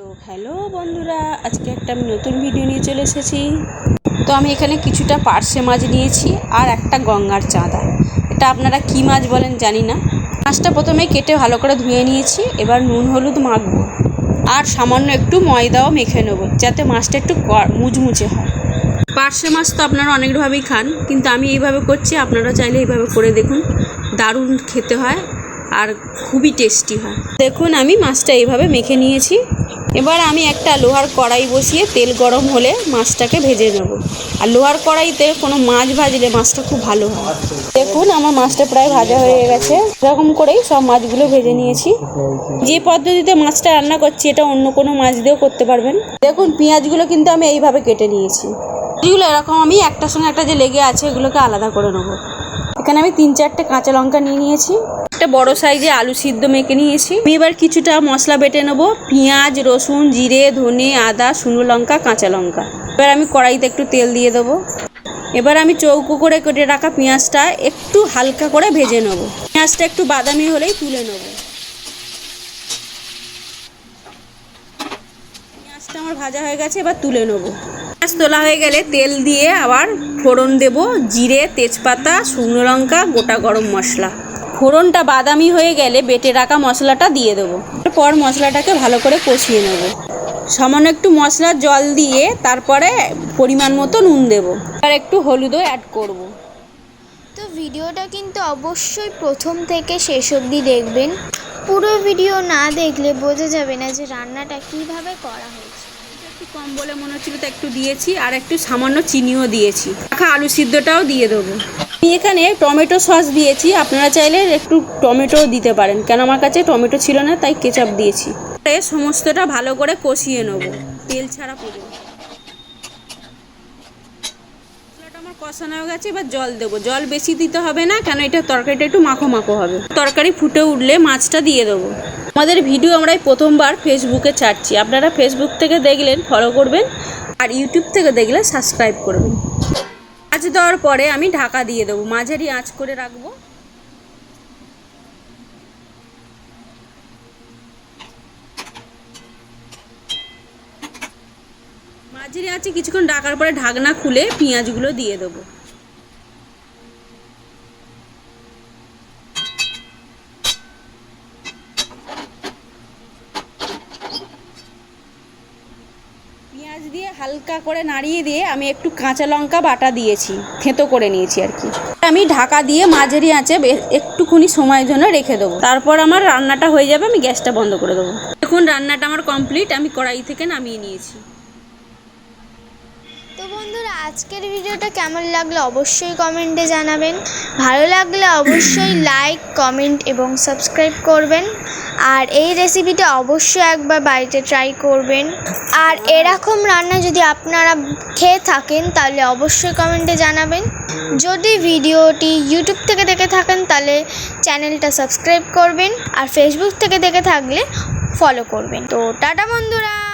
তো হ্যালো বন্ধুরা, আজকে একটা আমি নতুন ভিডিও নিয়ে চলে এসেছি। তো আমি এখানে কিছুটা পার্শে মাছ নিয়েছি আর একটা গঙ্গার চাঁদা। এটা আপনারা কী মাছ বলেন জানি না। মাছটা প্রথমে কেটে ভালো করে ধুয়ে নিয়েছি, এবার নুন হলুদ মাখবো। আর সামান্য একটু ময়দাও মেখে নেব, যাতে মাছটা একটু মুচমুচে হয়। পার্শে মাছ তো আপনারা অনেকভাবেই খান, কিন্তু আমি এইভাবে করছি আপনারা চাইলে এইভাবে করে দেখুন। দারুণ খেতে হয় আর খুবই টেস্টি হয়। দেখুন আমি মাছটা এইভাবে মেখে নিয়েছি। এবার আমি একটা লোহার কড়াই বসিয়ে তেল গরম হলে মাছটাকে ভেজে নেব। আর লোহার কড়াইতে কোনো মাছ ভাজলে মাছটা খুব ভালো হয়। দেখুন, আমার মাছটা প্রায় ভাজা হয়ে গেছে। এরকম করেই সব মাছগুলো ভেজে নিয়েছি। যে পদ্ধতিতে মাছটা রান্না করছি, এটা অন্য কোনো মাছ দিয়েও করতে পারবেন। দেখুন, পেঁয়াজগুলো কিন্তু আমি এইভাবে কেটে নিয়েছি। এগুলো এরকম আমি একটার সঙ্গে একটা যে লেগে আছে, এগুলোকে আলাদা করে নেব। এখানে আমি তিন চারটে কাঁচা লঙ্কা নিয়ে নিয়েছি। একটা বড় সাইজে আলু সিদ্ধ মেখে নিয়েছি। আমি এবার কিছুটা মশলা বেটে নেব। পেঁয়াজ, রসুন, জিরে, ধনে, আদা, শুকনো লঙ্কা, কাঁচা লঙ্কা। এবার আমি কড়াইতে একটু তেল দিয়ে দেবো। এবার আমি চৌকো করে কেটে রাখা পেঁয়াজটা একটু হালকা করে ভেজে নেব। পেঁয়াজটা একটু বাদামি হলেই তুলে নেব। পেঁয়াজটা আমার ভাজা হয়ে গেছে, এবার তুলে নেব। পেঁয়াজ তোলা হয়ে গেলে তেল দিয়ে আবার ফোড়ন দেব, জিরে, তেজপাতা, শুকনো লঙ্কা, গোটা গরম মশলা। ফোড়নটা বাদামি হয়ে গেলে বেটে রাখা মশলাটা দিয়ে দেবো। এরপর মশলাটাকে ভালো করে কষিয়ে নেব। সামান্য একটু মশলার জল দিয়ে তারপরে পরিমাণ মতো নুন দেবো। আর একটু হলুদও অ্যাড করব। তো ভিডিওটা কিন্তু অবশ্যই প্রথম থেকে শেষ অবধি দেখবেন। পুরো ভিডিও না দেখলে বোঝা যাবে না যে রান্নাটা কীভাবে করা হয়েছে। একটু কম বলে মনে হচ্ছিল, তো একটু দিয়েছি আর একটু সামান্য চিনিও দিয়েছি। রাখা আলু সিদ্ধটাও দিয়ে দেবো। আমি এখানে টমেটো সস দিয়েছি, আপনারা চাইলে একটু টমেটোও দিতে পারেন, কেন আমার কাছে টমেটো ছিল না, তাই কেচাপ দিয়েছি। সমস্তটা ভালো করে কষিয়ে নেব, তেল ছাড়া পুরো। আমার কষানো হয়ে গেছে, এবার জল দেবো। জল বেশি দিতে হবে না, কেন এটা তরকারিটা একটু মাখো মাখো হবে। তরকারি ফুটে উঠলে মাছটা দিয়ে দেবো। আমাদের ভিডিও আমরা প্রথমবার ফেসবুকে ছাড়ছি। আপনারা ফেসবুক থেকে দেখলেন ফলো করবেন, আর ইউটিউব থেকে দেখলে সাবস্ক্রাইব করবেন। মাছ দেওয়ার পরে আমি ঢাকা দিয়ে দেবো। মাঝারি আঁচ করে রাখব। মাঝারি আঁচে কিছুক্ষণ ঢাকার পরে ঢাকনা খুলে পেঁয়াজগুলো দিয়ে দেবো। পেঁয়াজ দিয়ে হালকা করে নাড়িয়ে দিয়ে আমি একটু কাঁচা লঙ্কা বাটা দিয়েছি, থেঁতো করে নিয়েছি আর কি। আমি ঢাকা দিয়ে মাঝারি আঁচে একটুখানি সময়ের জন্য রেখে দেবো। তারপর আমার রান্নাটা হয়ে যাবে, আমি গ্যাসটা বন্ধ করে দেবো। এখন রান্নাটা আমার কমপ্লিট আমি কড়াই থেকে নামিয়ে নিয়েছি। আজকের ভিডিওটা কেমন লাগল অবশ্যই কমেন্টে জানাবেন। ভালো লাগলে অবশ্যই লাইক, কমেন্ট এবং সাবস্ক্রাইব করবেন। আর এই রেসিপিটা অবশ্যই একবার বাড়িতে ট্রাই করবেন। আর এরকম রান্না যদি আপনারা খেয়ে থাকেন, তাহলে অবশ্যই কমেন্টে জানাবেন। যদি ভিডিওটি ইউটিউব থেকে দেখে থাকেন, তাহলে চ্যানেলটা সাবস্ক্রাইব করবেন। আর ফেসবুক থেকে দেখে থাকলে ফলো করবেন। তো টাটা বন্ধুরা!